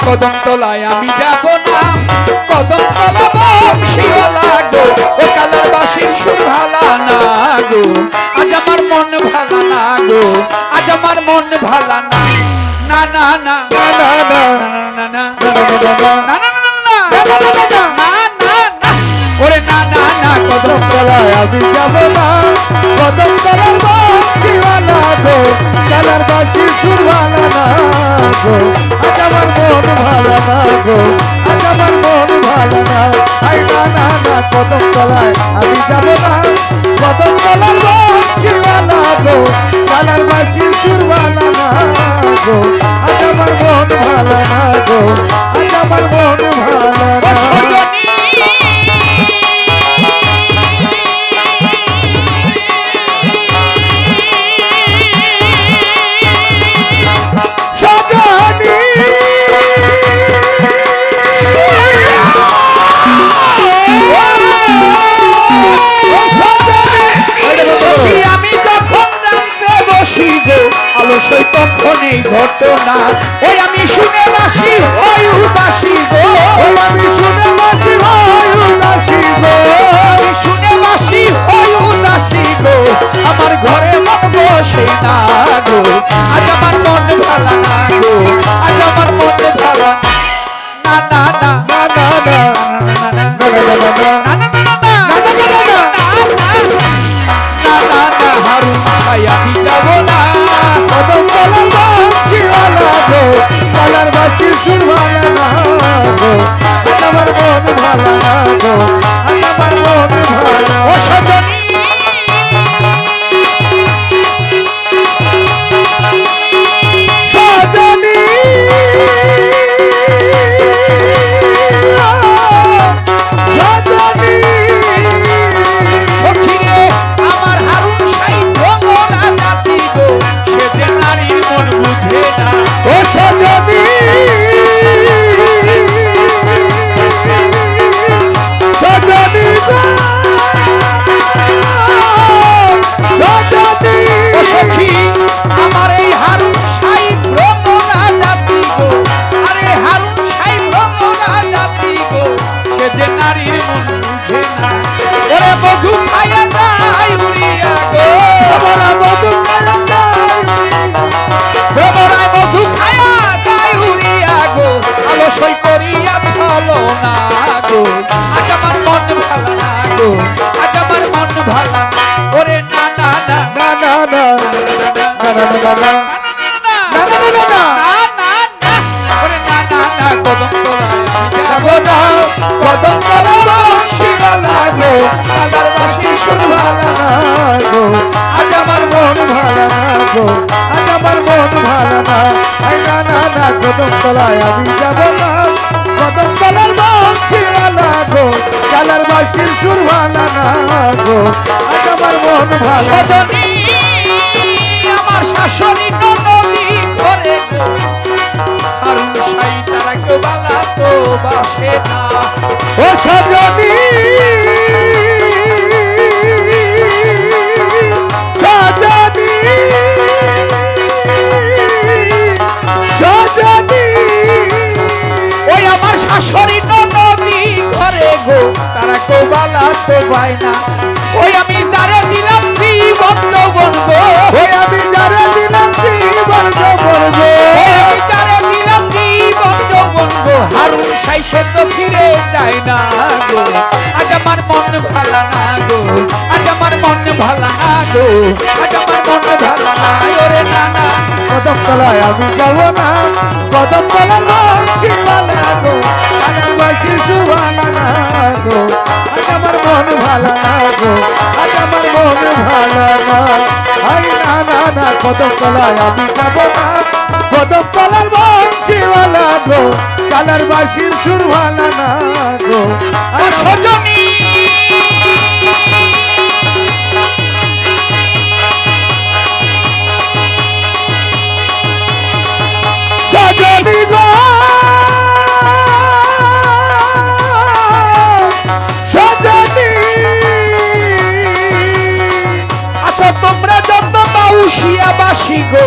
কদম তলায় আমি যাব না কদম তলা বংশীওয়ালা গো ও কালার বাসির সুর ভালা না গো আজ আমার মন ভালা না গো আজ আমার মন ভালা না না না না না না না না না না না ওরে না না না কদম তলায় আমি যাব না কদম বাসিওয়ালা গো কালার বাসি সুরওয়ালা না গো আজ আমার মন ভালো না আমার মন ভালো না আই না না না, কদম তলায় আমি যাব না। কদম তলার বাসিওয়ালা গো। কালার বাসি আজ আমার মন ভালো না আমার মন ভালো এই ঘটনা ওই আমি শুনে বাসি ওই উদাসী ওই আমি শুনে বাসি ভাই উদাসী আমি শুনে বাসি ওই উদাসী আমার ঘরে মন বসে না গো আজ আমার মন ভালা না গো আজ আমার মন ভালা না না না না না না না না না না না না না না গো আমার বাকি ভালো আমার মন ভালো না দাদা ভালো আমার মন ভালো কালার বাসির ভালো না গো আমার মন ভালো শাশুড়ি নদী করে হারুন সাই তারা কেউ বালা তো বাসে না। ও সজনী ওই নদী ঘরে গো। তারা কেউ বালা তো পায় না। ওই আমি তারে দিলাম জীবন যৌবন হারুন সাই, সে তো ফিরে যায় না গো। আজ আমার মন ভালা না গো। আজ আমার মন ভালা না গো। আজ আমার মন ভালা না ওরে না কদম তলায় আমি যাব না। কদম তলার বাসিওয়ালা গো। আমার বাসি সুবালা না গো। আজ আমার মন ভালো না গো। আজ আমার মন ভালো না। আই না না না কদম তলায় আমি যাব না। কদম তলার বাসিওয়ালা গো কালার বাসির সুরওয়ালা না গো। সজনী আচ্ছা তোমরা যত বাউসিয়া বাসি গো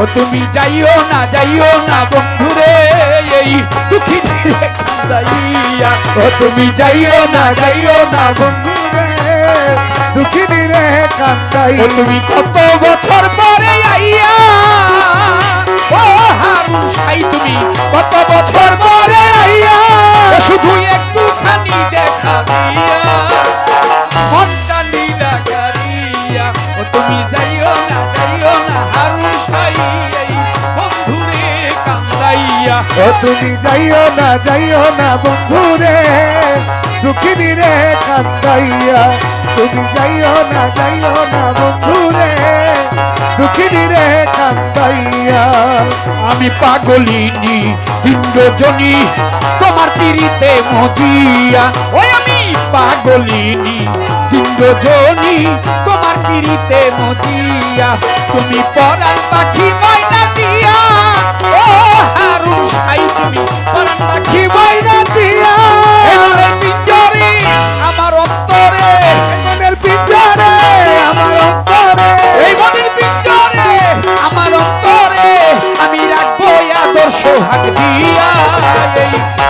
ও তুমি যাইও না যাইও না বন্ধুরে, এই দুঃখী কান্দাইয়া ও তুমি যাইও না যাইও না বন্ধু বন্ধুরে দুঃখিনী রে কান্দাই ও তুমি কত বছর পরে আইয়া? ও হারুন সাই, তুমি কত বছর পরে আইয়া? শুধু একটুখানি দেখা দিয়া। মনটা নীলা করিয়া ও তুমি যাইও না যাইও না, হারু সাই এই বন্ধুরে কান্দাইয়া। ও তুমি যাইও না যাইও না বন্ধুরে রে কান্দাইয়া। তুমি যাইও না যাইও না বন্ধুরে। দুঃখিনী রে কান্দাইয়া, আমি পাগলিনী ইন্দ্রজনী তোমার পিড়িতে মজিয়া। ওই আমি পাগলিনী ইন্দ্রজনী তোমার পিড়িতে মজিয়া। তুমি পরাণ পাখি ময়না দিয়া, ও হারুন সাই তুমি পরাণ পাখি ময়না দিয়া। দিয়া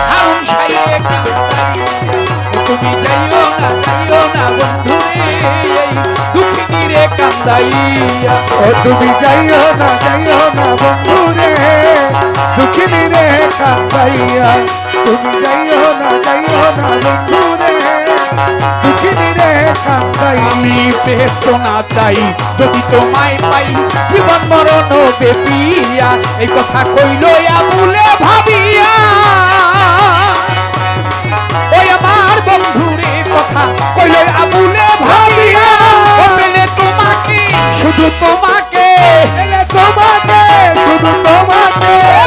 হারুন সাইয়ে তুমি যাইও না যাইও না বন্ধুরে এই দুঃখিনী রে কান্দাইয়া। ও তুমি দুঃখিনী রে কান্দাইয়া তুমি যাইও না যাইও না বন্ধুরে। রে আমি ব্যস্ত না চাই যদি তোমায় পাই, জীবন মরণ বেপিয়া, এই কথা কইল আবুলে ভাবিয়া। ওই আমার বন্ধুরে কথা কইল আবুলে ভাবিয়া। পেলে তোমাকে, শুধু তোমাকে তোমাকে, শুধু তোমাকে।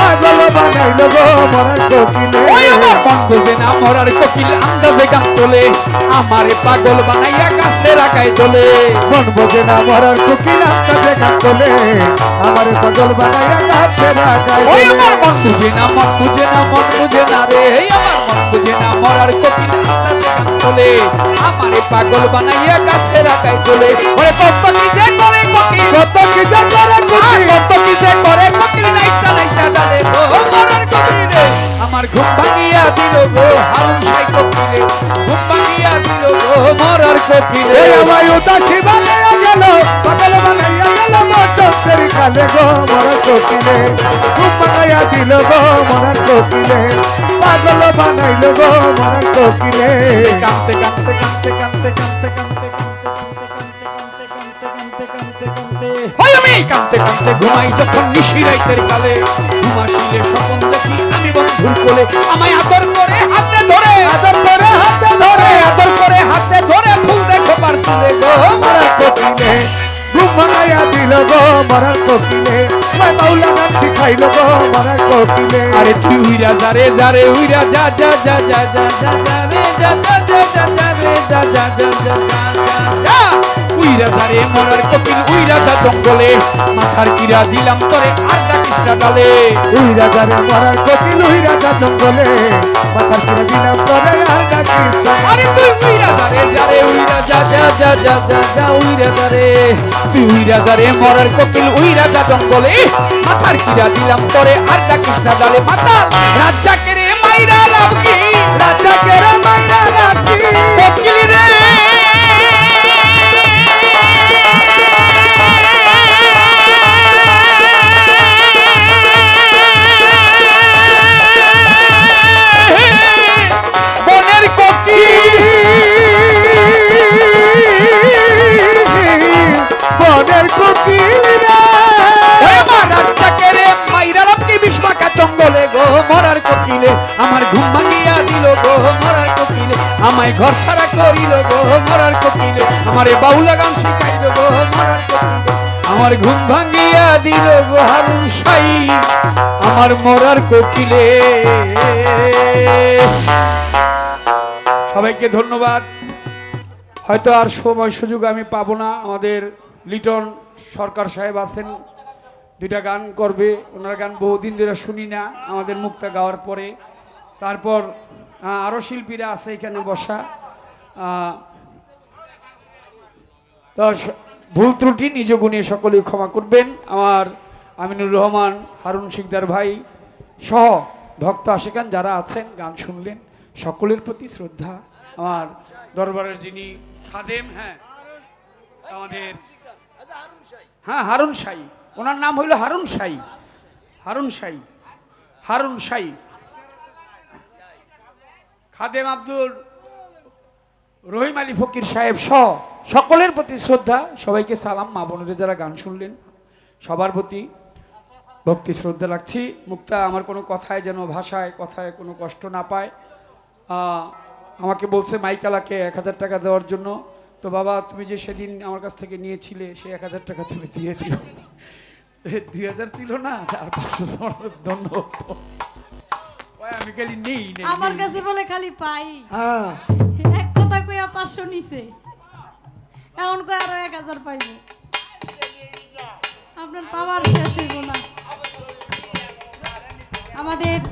বানাইল গো মরার না আন্দাজে গান তোলে। আমারে পাগল বানাইয়া গাছে রাখায় তোলে। বোঝে না মরার কোকিল আত্মা দেখা তোলে। আমার পাগল বানাইয়া গাছে রাখাই ওই আমার মন বুঝে না মন বুঝে না মন বুঝে না রে। আমার মন বুঝে না মরার কঠিল আন্দাজে গান তোলে। আমারে পাগল বানাইয়া গাছে রাখায় তোলে। ওরে কত কি যে করে কঠিল কত কি যে করে কোকিল। কত কি যে করে কঠিল নাইটা নাইটা ডালে গো মরার কঠিলে আমার ঘুম ভাঙিয়া দিল গো হারুন সাই কঠিলে ঘুম ভাঙিয়া দিল গো মরার কঠিলে এই আমায় উদাসী বানাইয়া গেল পাগল বানাইয়া গেল বসন্তের কালে গো মরার কোকিলে ঘুম বানাইয়া দিল গো মরার কোকিলে পাগল বানাইল গো মরার কোকিলে কাঁদতে কাঁদতে কাঁদতে কাঁদতে কাঁদতে কাঁদতে কাঁদতে কাঁদতে হয় ঘুমাই যখন নিশিরাইতের কালে ঘুমাসিলে বন্ধুর কোলে আমায় আদর করে হাতে ধরে আদর করে হাতে ধরে আদর করে হাতে ধরে ফুল দেখো পার তুলে গো মরার কোকিলে ঘুম বানাইয়া দিল গো মরার কোকিলে মাই মাওলা গান শিখাইল গো মরার কোকিলে আরে তুই উইরা যা রে যা রে উইরা যা যা যা যা যা যা যা রে যা যা যা যা যা রে যা যা যা যা যা উইরা যা রে মরার কপিল উইরা যা জঙ্গলে মাথার কিরা দিলাম তোরে আর কৃষ্ণা কোকিল রাজা জঙ্গলে। দিলাম মরার রাজা জঙ্গলে। মাথার কিরা দিলাম পরে আর ডাকিস ডালে। মাথা রাজা রে। মাইরা ঘর ছাড়া করিল গো, মরার কোকিলে আমার বাউলা গান শিখাইল গো, মরার আমার ঘুম ভাঙিয়া দিল গো হারুন সাই আমার মরার কোকিলে সবাইকে ধন্যবাদ। হয়তো আর সময় সুযোগ আমি পাবো না। আমাদের লিটন সরকার সাহেব আছেন, দুইটা গান করবে। ওনার গান বহুদিন ধরে শুনি না। আমাদের মুক্তা গাওয়ার পরে। তারপর আহ, আরও শিল্পীরা আছে এখানে বসা। ভুল ত্রুটি নিজ গুণে সকলেই ক্ষমা করবেন। আমার আমিনুর রহমান হারুন শিকদার ভাই সহ ভক্ত আশিকান যারা আছেন গান শুনলেন সকলের প্রতি শ্রদ্ধা। আমার দরবারের যিনি খাদেম হ্যাঁ আমাদের হ্যাঁ হারুন সাই ওনার নাম হইল হারুন সাই হারুন সাই হারুন সাই খাদেম আব্দুল, রহিম আলী ফকির সাহেব সহ সকলের প্রতি শ্রদ্ধা। সবাইকে সালাম, মা বোনেরা যারা গান শুনলেন, সবার প্রতি ভক্তি, শ্রদ্ধা রাখছি। মুক্তা, আমার কোনো কথায় যেন, ভাষায়, কথায় কোনো কষ্ট না পায়। আমাকে বলছে মাইকালাকে এক হাজার টাকা দেওয়ার জন্য। তো বাবা, তুমি যে সেদিন আমার কাছ থেকে নিয়েছিলে, সে এক হাজার টাকা তুমি দিয়ে দিও। দুই হাজার ছিল না, আর পাঁচশো তোমার ধন্য হতো। ওই আমি খালি নেই আমার কাছে বলে খালি পাই। হ্যাঁ। এক কথা কইয়া পাঁচশো নিছে। এখন কই আরও এক হাজার পাইব। আপনার পাওয়ার শেষ হইব না। আমাদের